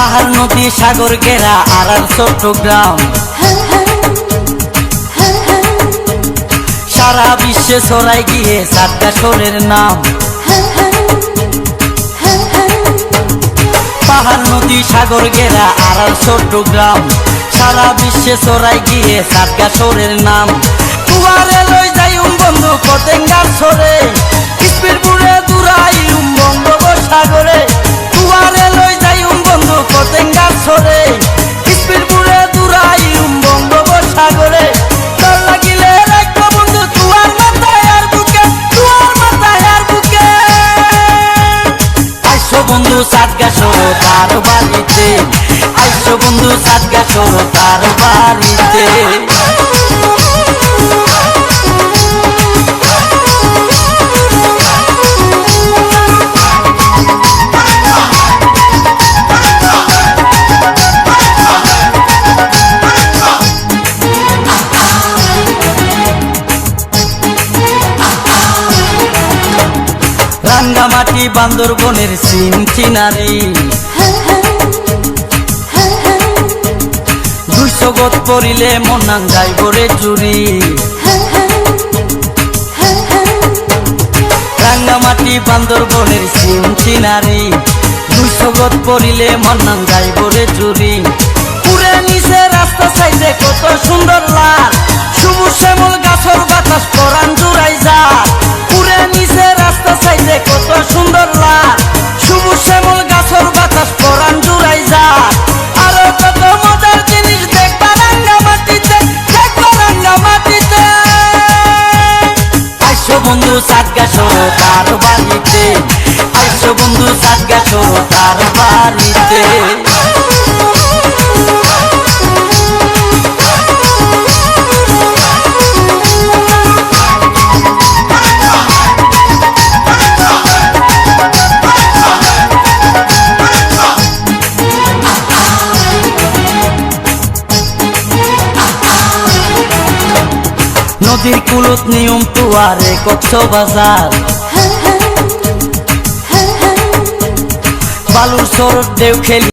পাহাড়, নদী, সাগর ঘেরা আড়াল চট্টগ্রাম। সারা বিশ্বে ছড়াই গিয়ে সাতটা শোরের নাম। পাহাড়, নদী, সাগর ঘেরা আড়াল চট্টগ্রাম। সারা বিশ্বে ছড়াই গিয়ে সাতটা শোরের নাম। তুয়ারে লই যাইম বন্ধু পতেঙ্গার বন্ধু সাজগা সরো তার বাড়িতে। আইসো বন্ধু সাজগা সরো তার বাড়িতে। রাঙ্গামাটি বান্দরবনের সিন চিনারি দুইশো গত পড়িলে মনান যাই বরে চুরি। রাঙ্গামাটি বান্দরবনের সিন চিনারি দুইশো গত পড়িলে মনান যাই বরে চুরি। পুরে নিচে রাস্তা সাইডে কত আইসো বন্ধু সাত গাছো তার বাড়িতে আইসো বন্ধু সাত গাছো তার বাড়িতে নদীর কুলত নিয়ম তুয়ারে কচ্ছ বাজার। বালুর সর দেও খেলি